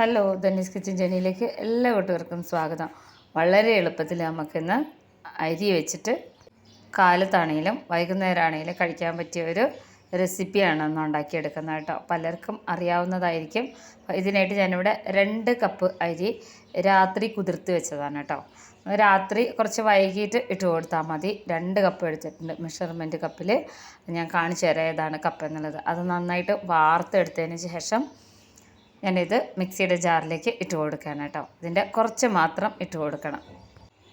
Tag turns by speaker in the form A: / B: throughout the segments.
A: Hello Dhani's kitchen ജനിയിലേക്ക് എല്ലാ കൂട്ടുകാർക്കും സ്വാഗതം. വളരെ എളുപ്പത്തിൽ നമുക്കിന്ന് അരി വെച്ചിട്ട് കാലത്താണെങ്കിലും വൈകുന്നേരമാണെങ്കിലും കഴിക്കാൻ പറ്റിയ ഒരു റെസിപ്പിയാണ് ഒന്ന് ഉണ്ടാക്കിയെടുക്കുന്നത് കേട്ടോ. പലർക്കും അറിയാവുന്നതായിരിക്കും. ഇതിനായിട്ട് ഞാനിവിടെ രണ്ട് കപ്പ് അരി രാത്രി കുതിർത്ത് വെച്ചതാണ് കേട്ടോ. രാത്രി കുറച്ച് വൈകിട്ട് ഇട്ട് കൊടുത്താൽ മതി. രണ്ട് കപ്പ് എടുത്തിട്ടുണ്ട്. മെഷർമെന്റ് കപ്പിൽ ഞാൻ കാണിച്ചു തരാം ഏതാണ് കപ്പ് എന്നുള്ളത്. അത് നന്നായിട്ട് വാർത്തെടുത്തതിന് ശേഷം ഞാനിത് മിക്സിയുടെ ജാറിലേക്ക് ഇട്ട് കൊടുക്കുകയാണ് കേട്ടോ. ഇതിന്റെ കുറച്ച് മാത്രം ഇട്ട് കൊടുക്കണം.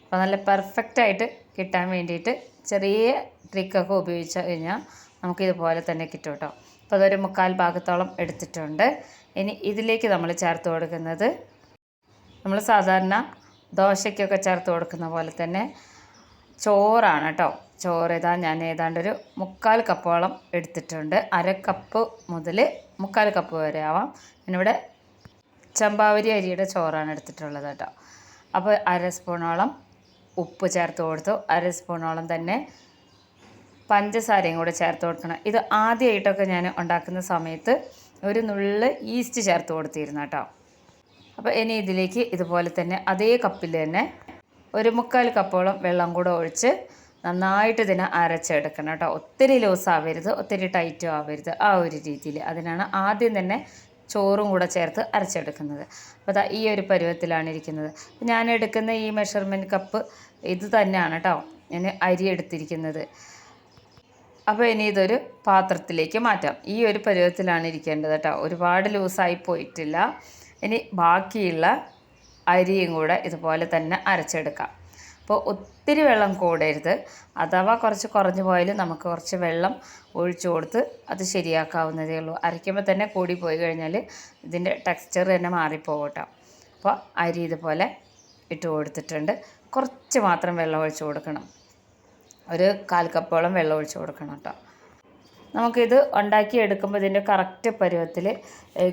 A: അപ്പോൾ നല്ല പെർഫെക്റ്റായിട്ട് കിട്ടാൻ വേണ്ടിയിട്ട് ചെറിയ ട്രിക്കൊക്കെ ഉപയോഗിച്ച് കഴിഞ്ഞാൽ നമുക്കിതുപോലെ തന്നെ കിട്ടും കേട്ടോ. അപ്പോൾ അതൊരു മുക്കാൽ ഭാഗത്തോളം എടുത്തിട്ടുണ്ട്. ഇനി ഇതിലേക്ക് നമ്മൾ ചേർത്ത് കൊടുക്കുന്നത് നമ്മൾ സാധാരണ ദോശയ്ക്കൊക്കെ ചേർത്ത് കൊടുക്കുന്ന പോലെ തന്നെ ചോറാണ് കേട്ടോ. ചോറ് ഇതാ ഞാൻ ഏതാണ്ട് ഒരു മുക്കാൽ കപ്പോളം എടുത്തിട്ടുണ്ട്. അര കപ്പ് മുതൽ മുക്കാൽ കപ്പ് വരെ ആവാം. ഞാനിവിടെ ചമ്പാവരി അരിയുടെ ചോറാണ് എടുത്തിട്ടുള്ളത് കേട്ടോ. അപ്പോൾ അര സ്പൂണോളം ഉപ്പ് ചേർത്ത് കൊടുത്തു. അര സ്പൂണോളം തന്നെ പഞ്ചസാരയും കൂടെ ചേർത്ത് കൊടുക്കണം. ഇത് ആദ്യമായിട്ടൊക്കെ ഞാൻ ഉണ്ടാക്കുന്ന സമയത്ത് ഒരു നുള്ള് ഈസ്റ്റ് ചേർത്ത് കൊടുത്തിരുന്നു കേട്ടോ. അപ്പോൾ ഇനി ഇതിലേക്ക് ഇതുപോലെ തന്നെ അതേ കപ്പിൽ തന്നെ ഒരു മുക്കാൽ കപ്പോളം വെള്ളം കൂടെ ഒഴിച്ച് നന്നായിട്ട് ഇതിനെ അരച്ചെടുക്കണം കേട്ടോ. ഒത്തിരി ലൂസ് ആവരുത് ഒത്തിരി ടൈറ്റും ആവരുത്. ആ ഒരു രീതിയിൽ അതിനാണ് ആദ്യം തന്നെ ചോറും കൂടെ ചേർത്ത് അരച്ചെടുക്കുന്നത്. അപ്പോൾ അതാ ഈ ഒരു പരുവത്തിലാണ് ഇരിക്കുന്നത്. ഞാൻ എടുക്കുന്ന ഈ മെഷർമെന്റ് കപ്പ് ഇത് തന്നെയാണ് കേട്ടോ ഞാൻ അരി എടുത്തിരിക്കുന്നത്. അപ്പോൾ ഇനി ഇതൊരു പാത്രത്തിലേക്ക് മാറ്റാം. ഈ ഒരു പരുവത്തിലാണ് ഇരിക്കേണ്ടത് കേട്ടോ. ഒരുപാട് ലൂസായി പോയിട്ടില്ല. ഇനി ബാക്കിയുള്ള അരിയും കൂടെ ഇതുപോലെ തന്നെ അരച്ചെടുക്കാം. അപ്പോൾ ഒത്തിരി വെള്ളം കൂടരുത്. അഥവാ കുറച്ച് കുറഞ്ഞു പോയാൽ നമുക്ക് കുറച്ച് വെള്ളം ഒഴിച്ചു കൊടുത്ത് അത് ശരിയാക്കാവുന്നതേ ഉള്ളൂ. അരയ്ക്കുമ്പോൾ തന്നെ കൂടി പോയി കഴിഞ്ഞാൽ ഇതിന്റെ ടെക്സ്ചർ തന്നെ മാറിപ്പോകട്ടെ അപ്പോൾ അരി ഇതുപോലെ ഇട്ട് കൊടുത്തിട്ടുണ്ട്. കുറച്ച് മാത്രം വെള്ളം ഒഴിച്ചു കൊടുക്കണം. ഒരു കാൽ കപ്പോളം വെള്ളം ഒഴിച്ചു കൊടുക്കണം കേട്ടോ. നമുക്കിത് ഉണ്ടാക്കി എടുക്കുമ്പോൾ ഇതിന്റെ കറക്റ്റ് പരുവത്തിൽ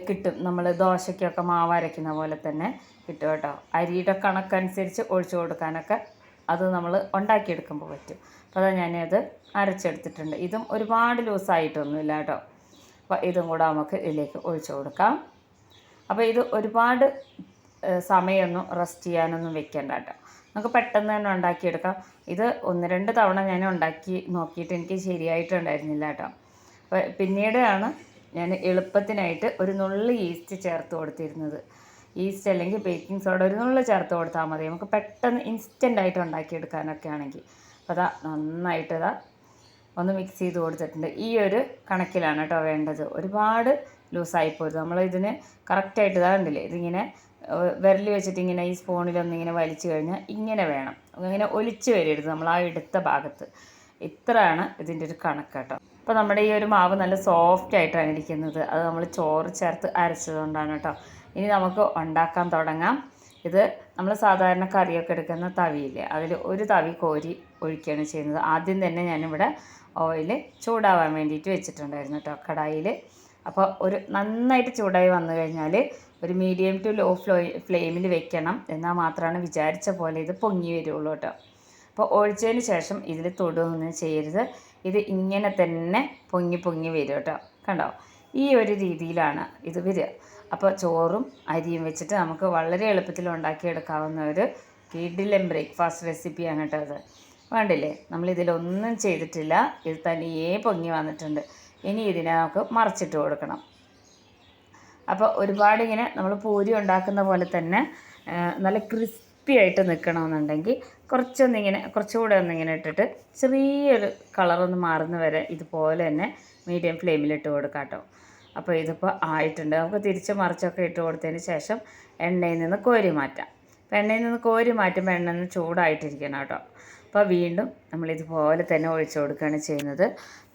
A: കിട്ടും. നമ്മൾ ദോശയ്ക്കൊക്കെ മാവ് അരയ്ക്കുന്ന പോലെ തന്നെ കിട്ടും കേട്ടോ. അരിയുടെ കണക്കനുസരിച്ച് ഒഴിച്ചു കൊടുക്കാനൊക്കെ അത് നമ്മൾ ഉണ്ടാക്കിയെടുക്കുമ്പോൾ പറ്റും. അപ്പോൾ അതാ ഞാനത് അരച്ചെടുത്തിട്ടുണ്ട്. ഇതും ഒരുപാട് ലൂസായിട്ടൊന്നുമില്ല കേട്ടോ. അപ്പോൾ ഇതും കൂടെ നമുക്ക് ഇതിലേക്ക് ഒഴിച്ചു കൊടുക്കാം. അപ്പോൾ ഇത് ഒരുപാട് സമയമൊന്നും റെസ്റ്റ് ചെയ്യാനൊന്നും വെക്കേണ്ട കേട്ടോ. നമുക്ക് പെട്ടെന്ന് തന്നെ ഉണ്ടാക്കിയെടുക്കാം. ഇത് ഒന്ന് രണ്ട് തവണ ഞാൻ ഉണ്ടാക്കി നോക്കിയിട്ട് എനിക്ക് ശരിയായിട്ടുണ്ടായിരുന്നില്ല കേട്ടോ. അപ്പോൾ പിന്നീടാണ് ഞാൻ എളുപ്പത്തിനായിട്ട് ഒരു നുള്ളി ഈസ്റ്റ് ചേർത്ത് കൊടുത്തിരുന്നത്. ഈസ്റ്റ് അല്ലെങ്കിൽ ബേക്കിംഗ് സോഡ ഒരു നുള്ളിൽ ചേർത്ത് കൊടുത്താൽ മതി. നമുക്ക് പെട്ടെന്ന് ഇൻസ്റ്റന്റ് ആയിട്ട് ഉണ്ടാക്കിയെടുക്കാനൊക്കെ ആണെങ്കിൽ. അപ്പോൾ അതാ നന്നായിട്ട് ഇതാ ഒന്ന് മിക്സ് ചെയ്ത് കൊടുത്തിട്ടുണ്ട്. ഈ ഒരു കണക്കിലാണ് കേട്ടോ വേണ്ടത്. ഒരുപാട് ലൂസായി പോരുത്. നമ്മൾ ഇതിന് കറക്റ്റായിട്ട് ഇതാ കണ്ടില്ലേ? ഇതിങ്ങനെ വിരൽ വെച്ചിട്ട് ഇങ്ങനെ ഈ സ്പൂണിലൊന്ന് ഇങ്ങനെ വലിച്ചു കഴിഞ്ഞാൽ ഇങ്ങനെ വേണം. ഇങ്ങനെ ഒലിച്ച് വരരുത് നമ്മൾ ആ എടുത്ത ഭാഗത്ത്. ഇത്രയാണ് ഇതിന്റെ ഒരു കണക്ക് കേട്ടോ. അപ്പോൾ നമ്മുടെ ഈ ഒരു മാവ് നല്ല സോഫ്റ്റ് ആയിട്ടാണ് ഇരിക്കുന്നത്. അത് നമ്മൾ ചോറ് ചേർത്ത് അരച്ചതുകൊണ്ടാണ് കേട്ടോ. ഇനി നമുക്ക് ഉണ്ടാക്കാൻ തുടങ്ങാം. ഇത് നമ്മൾ സാധാരണ കറിയൊക്കെ എടുക്കുന്ന തവിയില്ലേ അതിൽ ഒരു തവി കോരി ഒഴിക്കുകയാണ് ചെയ്യുന്നത്. ആദ്യം തന്നെ ഞാനിവിടെ ഓയിൽ ചൂടാവാൻ വേണ്ടിയിട്ട് വെച്ചിട്ടുണ്ടായിരുന്നു കേട്ടോ കടായിൽ അപ്പോൾ ഒരു നന്നായിട്ട് ചൂടായി വന്നു കഴിഞ്ഞാൽ ഒരു മീഡിയം ടു ലോ ഫ്ലോ ഫ്ലെയിമിൽ വെക്കണം എന്നാൽ മാത്രമാണ് വിചാരിച്ച പോലെ ഇത് പൊങ്ങി വരുള്ളൂ കേട്ടോ. അപ്പോൾ ഒഴിച്ചതിന് ശേഷം ഇതിൽ തൊടുകയൊന്നും ചെയ്യരുത്. ഇത് ഇങ്ങനെ തന്നെ പൊങ്ങി പൊങ്ങി വരും കേട്ടോ. കണ്ടോ? ഈ ഒരു രീതിയിലാണ് ഇത് വരിക. അപ്പോൾ ചോറും അരിയും വെച്ചിട്ട് നമുക്ക് വളരെ എളുപ്പത്തിൽ ഉണ്ടാക്കിയെടുക്കാവുന്ന ഒരു കിഡിലെ ബ്രേക്ക്ഫാസ്റ്റ് റെസിപ്പിയാണ് കേട്ടോ അത്. വേണ്ടില്ലേ നമ്മളിതിലൊന്നും ചെയ്തിട്ടില്ല. ഇത് തനിയേ പൊങ്ങി വന്നിട്ടുണ്ട്. ഇനി ഇതിനെ നമുക്ക് മറിച്ചിട്ട് കൊടുക്കണം. അപ്പോൾ ഒരുപാട് ഇങ്ങനെ നമ്മൾ പൂരി ഉണ്ടാക്കുന്ന പോലെ തന്നെ നല്ല ക്രിസ്പി ആയിട്ട് നിൽക്കണമെന്നുണ്ടെങ്കിൽ കുറച്ചൊന്നിങ്ങനെ കുറച്ചുകൂടെ ഒന്നിങ്ങനെ ഇട്ടിട്ട് ചെറിയൊരു കളറൊന്ന് മാറുന്ന വരെ ഇതുപോലെ തന്നെ മീഡിയം ഫ്ലെയിമിലിട്ട് കൊടുക്കാം കേട്ടോ. അപ്പോൾ ഇതിപ്പോൾ ആയിട്ടുണ്ട്. നമുക്ക് തിരിച്ച് മറിച്ചൊക്കെ ഇട്ട് കൊടുത്തതിന് ശേഷം എണ്ണയിൽ നിന്ന് കോരി മാറ്റാം. അപ്പോൾ എണ്ണയിൽ നിന്ന് കോരി മാറ്റുമ്പോൾ എണ്ണ ഒന്ന് ചൂടായിട്ടിരിക്കണം കേട്ടോ. അപ്പോൾ വീണ്ടും നമ്മൾ ഇതുപോലെ തന്നെ ഒഴിച്ചു കൊടുക്കുകയാണ് ചെയ്യുന്നത്.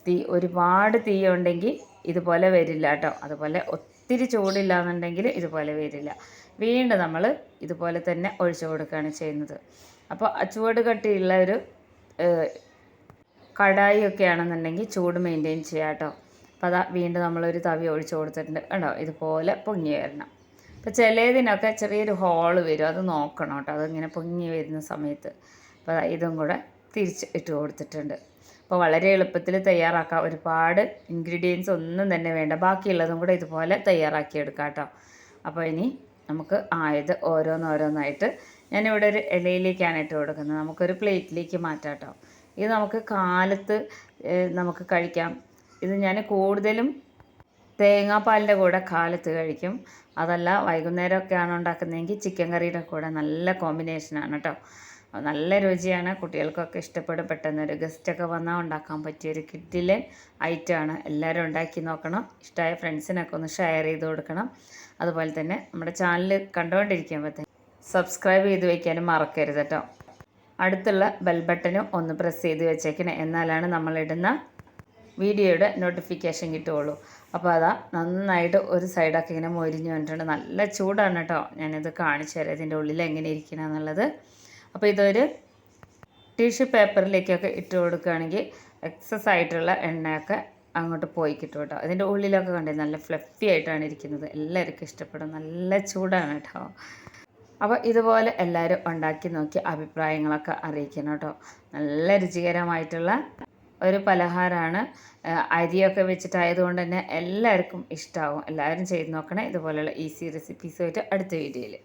A: തീ ഒരുപാട് തീ ഉണ്ടെങ്കിൽ ഇതുപോലെ വരില്ല കേട്ടോ. അതുപോലെ ഒത്തിരി ചൂടില്ല എന്നുണ്ടെങ്കിൽ ഇതുപോലെ വരില്ല. വീണ്ടും നമ്മൾ ഇതുപോലെ തന്നെ ഒഴിച്ചു കൊടുക്കുകയാണ് ചെയ്യുന്നത്. അപ്പോൾ ചുവട് കട്ടിയുള്ള ഒരു കടായി ഒക്കെ ആണെന്നുണ്ടെങ്കിൽ ചൂട് മെയിന്റെയിൻ ചെയ്യാം കേട്ടോ. അപ്പോൾ അതാ വീണ്ടും നമ്മളൊരു തവി ഒഴിച്ചു കൊടുത്തിട്ടുണ്ട്. കേട്ടോ ഇതുപോലെ പൊങ്ങി വരണം. അപ്പോൾ ചിലതിനൊക്കെ ചെറിയൊരു ഹോൾ വരും. അത് നോക്കണം കേട്ടോ. അതിങ്ങനെ പൊങ്ങി വരുന്ന സമയത്ത്. അപ്പോൾ ഇതും കൂടെ തിരിച്ച് ഇട്ട് കൊടുത്തിട്ടുണ്ട്. അപ്പോൾ വളരെ എളുപ്പത്തിൽ തയ്യാറാക്കാം. ഒരുപാട് ഇൻഗ്രീഡിയൻസ് ഒന്നും തന്നെ വേണ്ട. ബാക്കിയുള്ളതും കൂടെ ഇതുപോലെ തയ്യാറാക്കി എടുക്കാം കേട്ടോ. അപ്പോൾ ഇനി നമുക്ക് ആയത് ഓരോന്നോരോന്നായിട്ട് ഞാനിവിടെ ഒരു ഇലയിലേക്കാണ് ഇട്ട് കൊടുക്കുന്നത്. നമുക്കൊരു പ്ലേറ്റിലേക്ക് മാറ്റാം കേട്ടോ. ഇത് നമുക്ക് കാലത്ത് നമുക്ക് കഴിക്കാം. ഇത് ഞാൻ കൂടുതലും തേങ്ങാപ്പാലിന്റെ കൂടെ കാലത്ത് കഴിക്കും. അതല്ല വൈകുന്നേരമൊക്കെയാണ് ഉണ്ടാക്കുന്നതെങ്കിൽ ചിക്കൻ കറിയുടെ കൂടെ നല്ല കോമ്പിനേഷനാണ് കേട്ടോ നല്ല രുചിയാണ്. കുട്ടികൾക്കൊക്കെ ഇഷ്ടപ്പെടും. പെട്ടെന്ന് ഒരു ഗസ്റ്റൊക്കെ വന്നാൽ ഉണ്ടാക്കാൻ പറ്റിയ പറ്റിയൊരു ഐറ്റം ആണ്. എല്ലാവരും ഉണ്ടാക്കി നോക്കണം. ഇഷ്ടമായ ഫ്രണ്ട്സിനൊക്കെ ഒന്ന് ഷെയർ ചെയ്ത് കൊടുക്കണം. അതുപോലെ തന്നെ നമ്മുടെ ചാനൽ കണ്ടുകൊണ്ടിരിക്കുമ്പോഴത്തേക്ക് സബ്സ്ക്രൈബ് ചെയ്ത് വയ്ക്കാനും മറക്കരുത് കേട്ടോ അടുത്തുള്ള ബെൽ ബട്ടനും ഒന്ന് പ്രസ് ചെയ്ത് വെച്ചേക്കണേ. എന്നാലാണ് നമ്മളിടുന്ന വീഡിയോയുടെ നോട്ടിഫിക്കേഷൻ കിട്ടുകയുള്ളൂ അപ്പോൾ അതാ നന്നായിട്ട് ഒരു സൈഡൊക്കെ ഇങ്ങനെ മൊരിഞ്ഞ് വന്നിട്ടുണ്ട്. നല്ല ചൂടാണ് കേട്ടോ. ഞാനിത് കാണിച്ചു തരാം. ഇതിന്റെ ഉള്ളിൽ എങ്ങനെ ഇരിക്കണം എന്നുള്ളത്. അപ്പോൾ ഇതൊരു ടിഷ്യൂ പേപ്പറിലേക്കൊക്കെ ഇട്ട് കൊടുക്കുകയാണെങ്കിൽ എക്സസ് ആയിട്ടുള്ള എണ്ണയൊക്കെ അങ്ങോട്ട് പോയി കിട്ടും കേട്ടോ. അതിന്റെ ഉള്ളിലൊക്കെ കണ്ടേ? നല്ല ഫ്ലഫി ആയിട്ടാണ് ഇരിക്കുന്നത്. എല്ലാവർക്കും ഇഷ്ടപ്പെടും. നല്ല ചൂടാണ് കേട്ടോ. അപ്പോൾ ഇതുപോലെ എല്ലാവരും ഉണ്ടാക്കി നോക്കി അഭിപ്രായങ്ങളൊക്കെ അറിയിക്കണം കേട്ടോ. നല്ല രുചികരമായിട്ടുള്ള ഒരു പലഹാരമാണ് അരിയൊക്കെ വെച്ചിട്ടായതുകൊണ്ട് തന്നെ എല്ലാവർക്കും ഇഷ്ടമാവും എല്ലാവരും ചെയ്ത് നോക്കണേ. ഇതുപോലെയുള്ള ഈസി റെസിപ്പീസുമായിട്ട് അടുത്ത വീഡിയോയിൽ.